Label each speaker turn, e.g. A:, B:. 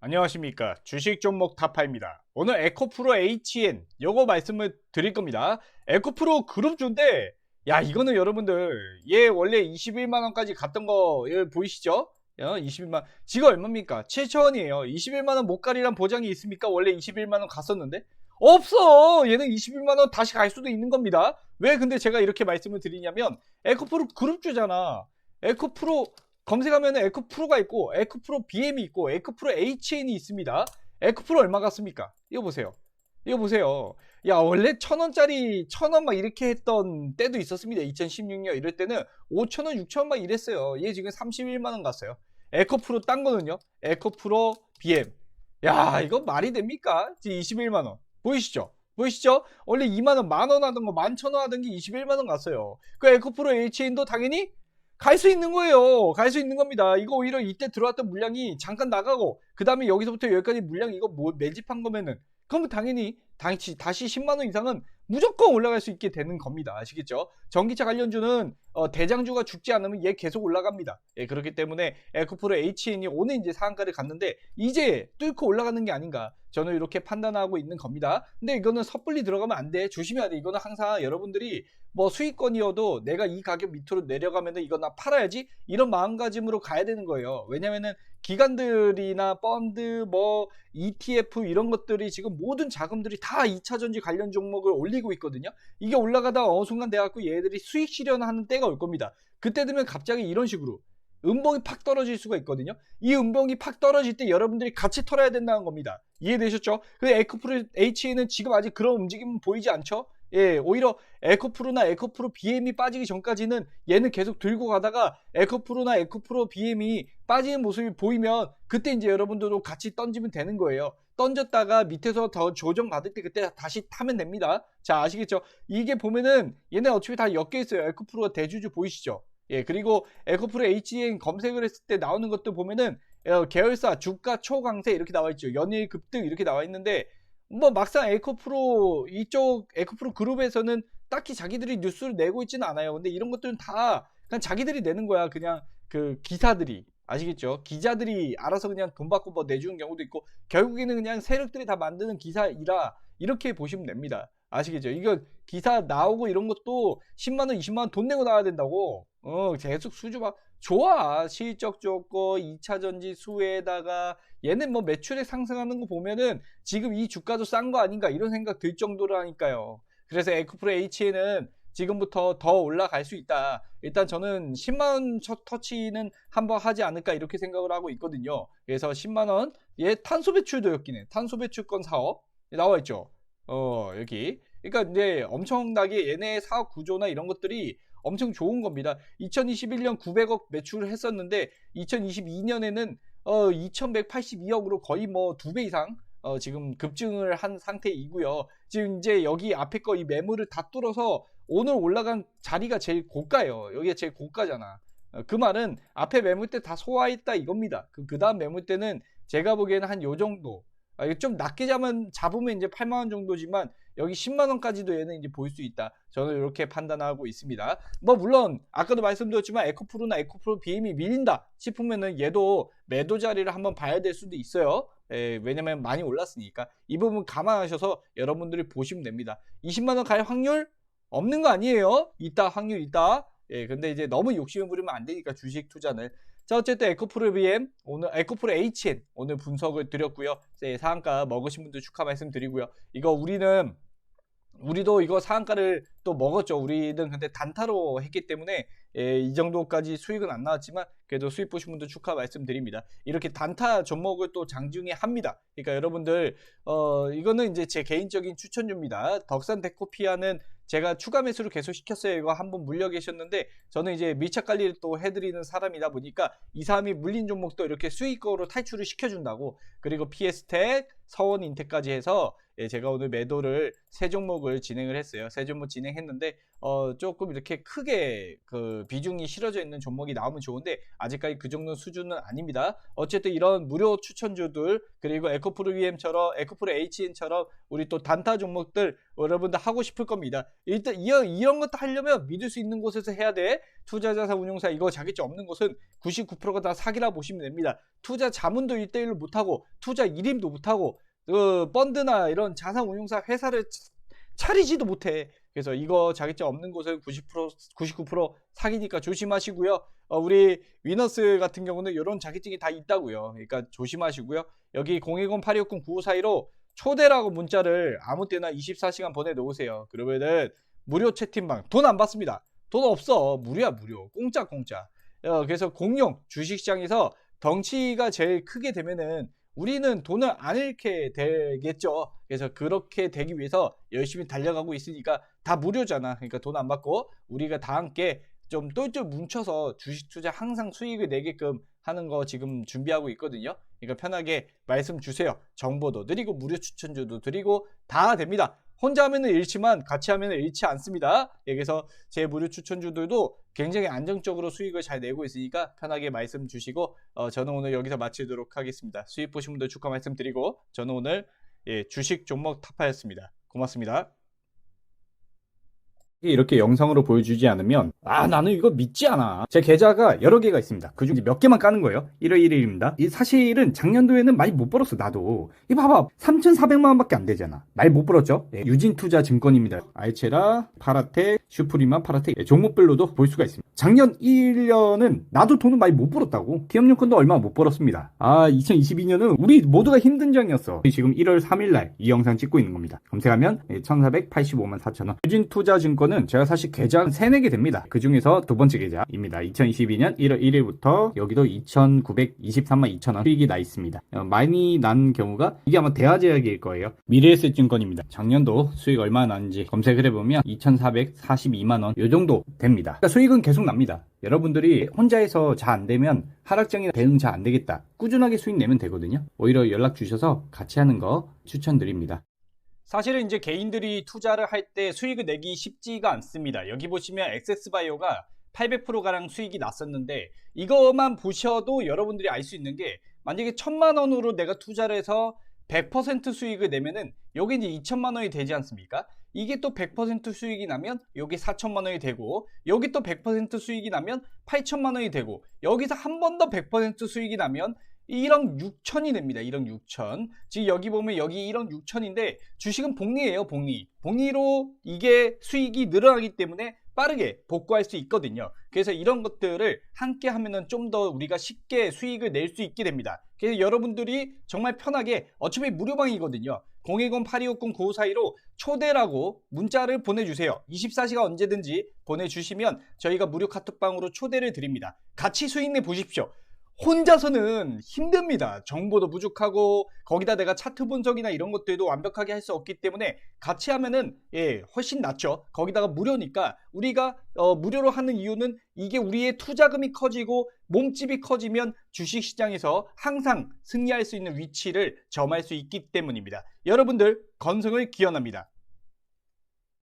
A: 안녕하십니까. 주식 종목 타파입니다. 오늘 에코프로 HN 요거 말씀을 드릴 겁니다. 에코프로 그룹주인데 야 이거는 여러분들 얘 원래 21만원까지 갔던 거 보이시죠? 어, 21만. 지금 얼마입니까? 7천원이에요. 21만원 못 가리란 보장이 있습니까? 원래 21만원 갔었는데? 없어! 얘는 21만원 다시 갈 수도 있는 겁니다. 왜 근데 제가 이렇게 말씀을 드리냐면 에코프로 그룹주잖아. 에코프로 검색하면 에코프로가 있고 에코프로 BM이 있고 에코프로 HN이 있습니다. 에코프로 얼마 갔습니까? 이거 보세요. 이거 보세요. 야 원래 천 원짜리 천 원 막 이렇게 했던 때도 있었습니다. 2016년 이럴 때는 5천 원, 6천 원 막 이랬어요. 얘 지금 31만 원 갔어요. 에코 프로 딴 거는요. 에코 프로 BM. 야 이거 말이 됩니까? 지금 21만 원. 보이시죠? 보이시죠? 원래 2만 원, 만 원 하던 거, 만 천 원 하던 게 21만 원 갔어요. 그 에코 프로 HN도 당연히 갈 수 있는 거예요. 갈 수 있는 겁니다. 이거 오히려 이때 들어왔던 물량이 잠깐 나가고 그 다음에 여기서부터 여기까지 물량 이거 뭐 매집한 거면은 그러면 당연히 다시 10만 원 이상은 무조건 올라갈 수 있게 되는 겁니다. 아시겠죠? 전기차 관련주는 어, 대장주가 죽지 않으면 얘 계속 올라갑니다. 예, 그렇기 때문에 에코프로 HN이 오늘 이제 상한가를 갔는데 이제 뚫고 올라가는 게 아닌가 저는 이렇게 판단하고 있는 겁니다. 근데 이거는 섣불리 들어가면 안 돼. 조심해야 돼. 이거는 항상 여러분들이 뭐 수익권이어도 내가 이 가격 밑으로 내려가면은 이거 나 팔아야지 이런 마음가짐으로 가야 되는 거예요. 왜냐면은 기관들이나 펀드 뭐 ETF 이런 것들이 지금 모든 자금들이 다 2차 전지 관련 종목을 올리고 있거든요. 이게 올라가다가 어느 순간 돼 갖고 얘들이 수익 실현하는 때가 올 겁니다. 그때 되면 갑자기 이런 식으로 음봉이 팍 떨어질 수가 있거든요. 이 음봉이 팍 떨어질 때 여러분들이 같이 털어야 된다는 겁니다. 이해되셨죠? 근데 에코프로 H는 지금 아직 그런 움직임은 보이지 않죠? 예, 오히려 에코프로나 에코프로 BM이 빠지기 전까지는 얘는 계속 들고 가다가 에코프로나 에코프로 BM이 빠지는 모습이 보이면 그때 이제 여러분들도 같이 던지면 되는 거예요. 던졌다가 밑에서 더 조정 받을 때 그때 다시 타면 됩니다. 자, 아시겠죠? 이게 보면은 얘네 어차피 다 엮여 있어요. 에코프로가 대주주 보이시죠? 예, 그리고 에코프로 HN 검색을 했을 때 나오는 것도 보면은 어, 계열사 주가 초강세 이렇게 나와 있죠. 연일 급등 이렇게 나와 있는데 뭐 막상 에코프로 이쪽 에코프로 그룹에서는 딱히 자기들이 뉴스를 내고 있지는 않아요. 근데 이런 것들은 다 그냥 자기들이 내는 거야. 그냥 그 기사들이 아시겠죠? 기자들이 알아서 그냥 돈 받고 뭐 내주는 경우도 있고 결국에는 그냥 세력들이 다 만드는 기사이라 이렇게 보시면 됩니다. 아시겠죠? 이거 기사 나오고 이런 것도 10만 원, 20만 원 돈 내고 나와야 된다고. 어, 계속 수주 막 좋아. 실적 좋고 2차 전지 수에다가 얘는 뭐 매출액 상승하는 거 보면은 지금 이 주가도 싼 거 아닌가 이런 생각 들 정도라니까요. 그래서 에코프로 H는 지금부터 더 올라갈 수 있다. 일단 저는 10만원 터치는 한번 하지 않을까 이렇게 생각을 하고 있거든요. 그래서 10만원, 얘 탄소 배출도 였기네. 탄소 배출권 사업 나와 있죠. 어, 여기. 그러니까 이제 엄청나게 얘네 사업 구조나 이런 것들이 엄청 좋은 겁니다. 2021년 900억 매출을 했었는데 2022년에는 어, 2182억으로 거의 뭐 두 배 이상 어, 지금 급증을 한 상태이고요. 지금 이제 여기 앞에 거 이 매물을 다 뚫어서 오늘 올라간 자리가 제일 고가예요. 여기가 제일 고가잖아. 어, 그 말은 앞에 매물대 다 소화했다 이겁니다. 그, 그 다음 매물대는 제가 보기에는 한 요 정도. 아, 좀 낮게 잡으면, 잡으면 이제 8만원 정도지만 여기 10만원까지도 얘는 이제 볼 수 있다. 저는 이렇게 판단하고 있습니다. 뭐, 물론, 아까도 말씀드렸지만 에코프로나 에코프로 BM이 밀린다 싶으면은 얘도 매도 자리를 한번 봐야 될 수도 있어요. 에, 왜냐면 많이 올랐으니까. 이 부분 감안하셔서 여러분들이 보시면 됩니다. 20만원 갈 확률? 없는 거 아니에요. 있다, 확률 있다. 예, 근데 이제 너무 욕심을 부리면 안 되니까 주식 투자는. 자, 어쨌든 에코프로 BM, 오늘 에코프로 HN, 오늘 분석을 드렸고요. 네, 상한가 먹으신 분들 축하 말씀드리고요. 이거 우리는, 우리도 이거 상한가를 또 먹었죠. 우리는 근데 단타로 했기 때문에 예, 이 정도까지 수익은 안 나왔지만 그래도 수익 보신 분들 축하 말씀드립니다. 이렇게 단타 종목을 또 장중에 합니다. 그러니까 여러분들 어 이거는 이제 제 개인적인 추천주입니다. 덕산 데코피아는 제가 추가 매수를 계속 시켰어요. 이거 한 번 물려 계셨는데 저는 이제 밀착 관리를 또 해드리는 사람이다 보니까 이 사람이 물린 종목도 이렇게 수익으로 탈출을 시켜준다고 그리고 PS텍, 서원인텍까지 해서 예, 제가 오늘 매도를 세 종목을 진행을 했어요. 세 종목 진행했는데 어, 조금 이렇게 크게 그 비중이 실어져 있는 종목이 나오면 좋은데 아직까지 그 정도 수준은 아닙니다. 어쨌든 이런 무료 추천주들 그리고 에코프로 VM처럼 에코프로 HN처럼 우리 또 단타 종목들 여러분들 하고 싶을 겁니다. 일단 이런, 이런 것도 하려면 믿을 수 있는 곳에서 해야 돼. 투자자사 운용사 이거 자격증 없는 곳은 99%가 다 사기라 보시면 됩니다. 투자 자문도 1대1로 못하고 투자 일임도 못하고 그 펀드나 이런 자산운용사 회사를 차- 차리지도 못해. 그래서 이거 자격증 없는 곳은 90% 99% 사기니까 조심하시고요. 어, 우리 위너스 같은 경우는 이런 자격증이 다 있다고요. 그러니까 조심하시고요. 여기 010-8260-9542로 초대라고 문자를 아무 때나 24시간 보내 놓으세요. 그러면은 무료 채팅방 돈 안 받습니다. 돈 없어. 무료야 무료. 공짜 공짜. 어, 그래서 공룡 주식시장에서 덩치가 제일 크게 되면은 우리는 돈을 안 잃게 되겠죠. 그래서 그렇게 되기 위해서 열심히 달려가고 있으니까 다 무료잖아. 그러니까 돈 안 받고 우리가 다 함께 좀 똘똘 뭉쳐서 주식 투자 항상 수익을 내게끔 하는 거 지금 준비하고 있거든요. 그러니까 편하게 말씀 주세요. 정보도 드리고 무료 추천주도 드리고 다 됩니다. 혼자 하면은 잃지만 같이 하면은 잃지 않습니다. 예, 그래서 제 무료 추천주들도 굉장히 안정적으로 수익을 잘 내고 있으니까 편하게 말씀 주시고 어, 저는 오늘 여기서 마치도록 하겠습니다. 수익 보신 분들 축하 말씀드리고 저는 오늘 예, 주식 종목 타파였습니다. 고맙습니다. 이렇게 영상으로 보여주지 않으면 아 나는 이거 믿지 않아. 제 계좌가 여러 개가 있습니다. 그중 몇 개만 까는 거예요. 1월 1일입니다. 이 사실은 작년도에는 많이 못 벌었어 나도. 이 봐봐. 3,400만 원 밖에 안 되잖아. 많이 못 벌었죠? 예, 유진투자증권입니다. 알체라 파라텍 슈프리만 파라텍. 예, 종목별로도 볼 수가 있습니다. 작년 1년은 나도 돈을 많이 못 벌었다고. 기업용권도 얼마 못 벌었습니다. 아 2022년은 우리 모두가 힘든 장이었어. 지금 1월 3일날 이 영상 찍고 있는 겁니다. 검색하면 1,485만 4천원. 유진투자증권은 제가 사실 계좌 3, 4개 됩니다. 그 중에서 두 번째 계좌입니다. 2022년 1월 1일부터 여기도 2,923만 2천 원 수익이 나 있습니다. 어, 많이 난 경우가 이게 아마 대화제약일 거예요. 미래에셋증권입니다. 작년도 수익 얼마나 났는지 검색을 해보면 2,442만 원 요 정도 됩니다. 그러니까 수익은 계속 납니다. 여러분들이 혼자 해서 잘 안 되면 하락장에 대응 잘 안 되겠다. 꾸준하게 수익 내면 되거든요. 오히려 연락 주셔서 같이 하는 거 추천드립니다 사실은 이제 개인들이 투자를 할 때 수익을 내기 쉽지가 않습니다. 여기 보시면 엑세스바이오가 800%가량 수익이 났었는데 이것만 보셔도 여러분들이 알 수 있는 게 만약에 천만 원으로 내가 투자를 해서 100% 수익을 내면은 여기 이제 2천만 원이 되지 않습니까? 이게 또 100% 수익이 나면 여기 4천만 원이 되고 여기 또 100% 수익이 나면 8천만 원이 되고 여기서 한 번 더 100% 수익이 나면 1억 6천이 됩니다. 1억 6천. 지금 여기 보면 여기 1억 6천인데 주식은 복리예요. 복리. 복리로 이게 수익이 늘어나기 때문에 빠르게 복구할 수 있거든요. 그래서 이런 것들을 함께 하면은 좀 더 우리가 쉽게 수익을 낼 수 있게 됩니다. 그래서 여러분들이 정말 편하게 어차피 무료방이거든요. 010-8260-9542로 초대라고 문자를 보내주세요. 24시간 언제든지 보내주시면 저희가 무료 카톡방으로 초대를 드립니다. 같이 수익 내 보십시오. 혼자서는 힘듭니다. 정보도 부족하고 거기다 내가 차트 분석이나 이런 것들도 완벽하게 할 수 없기 때문에 같이 하면은 예 훨씬 낫죠. 거기다가 무료니까 우리가 어, 무료로 하는 이유는 이게 우리의 투자금이 커지고 몸집이 커지면 주식시장에서 항상 승리할 수 있는 위치를 점할 수 있기 때문입니다. 여러분들 건승을 기원합니다.